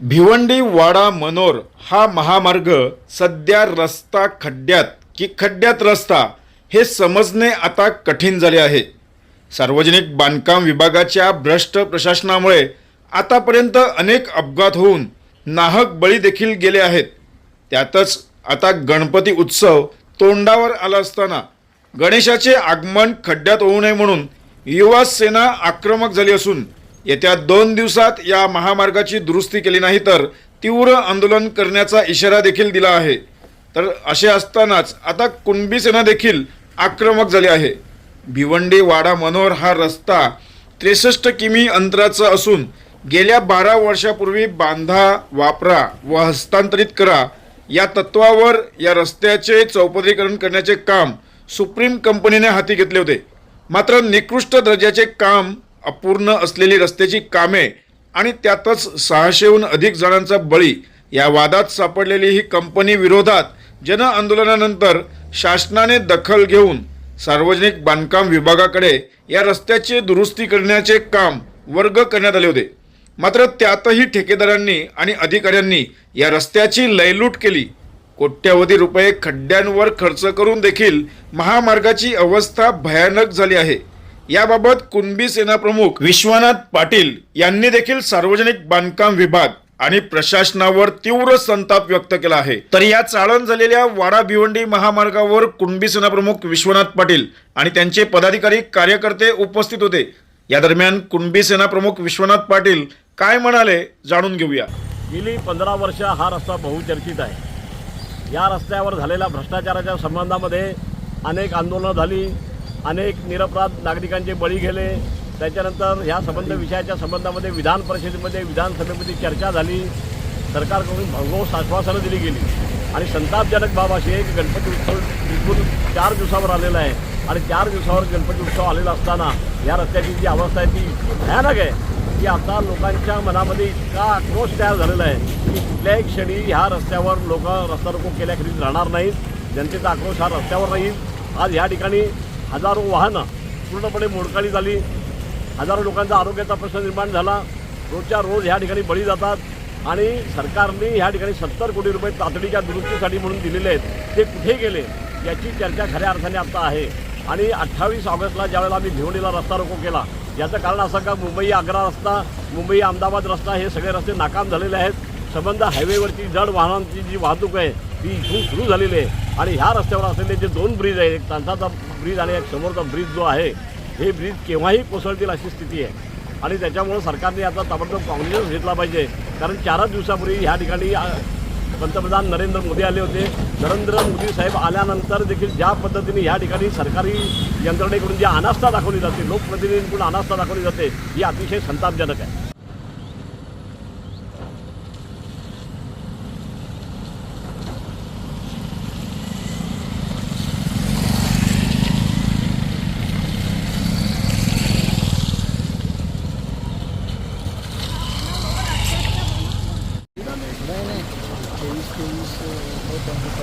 भिवंडी वाडा मनोर हा महामार्ग सध्या रस्ता खड्ड्यात की खड्ड्यात रस्ता हे समजणे आता कठीण झाले आहे. सार्वजनिक बांधकाम विभागाच्या भ्रष्ट प्रशासनामुळे आतापर्यंत अनेक अपघात होऊन नाहक बळी देखील गेले आहेत. त्यातच आता गणपती उत्सव तोंडावर आला असताना गणेशाचे आगमन खड्ड्यात होऊ नये म्हणून युवा सेना आक्रमक झाली असून येत्या दोन दिवसात या महामार्गाची दुरुस्ती केली नाही तर तीव्र आंदोलन करण्याचा इशारा देखील दिला आहे. तर असे असतानाच आता कुणबी सेना देखील आक्रमक झाली आहे. भिवंडी वाडा मनोहर हा रस्ता त्रेसष्ट किमी अंतराचा असून गेल्या बारा वर्षापूर्वी बांधा वापरा व हस्तांतरित करा या तत्वावर या रस्त्याचे चौपदरीकरण करण्याचे काम सुप्रीम कंपनीने हाती घेतले होते. मात्र निकृष्ट दर्जाचे काम अपूर्ण असलेली रस्त्याची कामे आणि त्यातच सहाशेहून अधिक जणांचा बळी या वादात सापडलेली ही कंपनी विरोधात जन आंदोलनानंतर शासनाने दखल घेऊन सार्वजनिक बांधकाम विभागाकडे या रस्त्याचे दुरुस्ती करण्याचे काम वर्ग करण्यात आले होते. मात्र त्यातही ठेकेदारांनी आणि अधिकाऱ्यांनी या रस्त्याची लयलूट केली. कोट्यवधी रुपये खड्ड्यांवर खर्च करून देखील महामार्गाची अवस्था भयानक झाली आहे. याबाबत कुणबी सेना प्रमुख विश्वनाथ पाटील यांनी देखील सार्वजनिक बांधकाम विभाग आणि प्रशासनावर तीव्र संताप व्यक्त केला आहे. तर या चाळण झालेल्या वाडा भिवंडी महामार्गावर कुणबी सेना प्रमुख विश्वनाथ पाटील आणि त्यांचे पदाधिकारी कार्यकर्ते उपस्थित होते. या दरम्यान कुणबी सेना प्रमुख विश्वनाथ पाटील काय म्हणाले जाणून घेऊया. गेली पंधरा वर्ष हा रस्ता बहुचर्चित आहे. या रस्त्यावर झालेल्या भ्रष्टाचाराच्या संबंधामध्ये अनेक आंदोलनं झाली. अनेक निरपराध नागरिकांचे बळी गेले. त्याच्यानंतर ह्या संबंध विषयाच्या संबंधामध्ये विधान परिषदेमध्ये विधानसभेमध्ये चर्चा झाली. सरकारकडून भरघोस आश्वासनं दिली गेली. आणि संतापजनक बाब अशी आहे की गणपती उत्सव एकूण चार दिवसावर आलेला आहे. आणि चार दिवसावर गणपती उत्सव आलेला असताना या रस्त्याची जी अवस्था आहे ती भयानक आहे. की आता लोकांच्या मनामध्ये इतका आक्रोश तयार झालेला आहे की कुठल्याही क्षणी ह्या रस्त्यावर लोक रस्ता रोको केल्याखेरीज राहणार नाहीत. जनतेचा आक्रोश हा रस्त्यावर राहील. आज ह्या ठिकाणी हजारो वाहनं पूर्णपणे मोडकाळी झाली. हजारो लोकांचा आरोग्याचा प्रश्न निर्माण झाला. रोजच्या रोज ह्या ठिकाणी बळी जातात आणि सरकारने ह्या ठिकाणी सत्तर कोटी रुपये तातडीच्या दुरुस्तीसाठी म्हणून दिलेले आहेत. ते कुठे गेले याची चर्चा खऱ्या अर्थाने आता आहे. आणि अठ्ठावीस ऑगस्टला ज्यावेळेला आम्ही भिवणीला रस्ता रोको केला याचं कारण असं का मुंबई आग्रा रस्ता मुंबई अहमदाबाद रस्ता हे सगळे रस्ते नाकाम झालेले आहेत. संबंध हायवेवरची जड वाहनांची जी वाहतूक आहे ती इथून सुरू झालेली आहे. आणि ह्या रस्त्यावर असलेले जे दोन ब्रिज आहेत एक तांसाचा ब्रिज आणि एक समोरचा ब्रिज जो आहे हे ब्रिज केव्हाही कोसळतील अशी स्थिती आहे. आणि त्याच्यामुळं सरकारने आता ताबडतोब कॉग्निजन्स घेतला पाहिजे. कारण चारच दिवसापूर्वी ह्या ठिकाणी पंतप्रधान नरेंद्र मोदी आले होते. नरेंद्र मोदी साहेब आल्यानंतर देखील ज्या पद्धतीने ह्या ठिकाणी सरकारी यंत्रणेकडून जी अनास्था दाखवली जाते लोकप्रतिनिधींकडून अनास्था दाखवली जाते ही अतिशय संतापजनक आहे.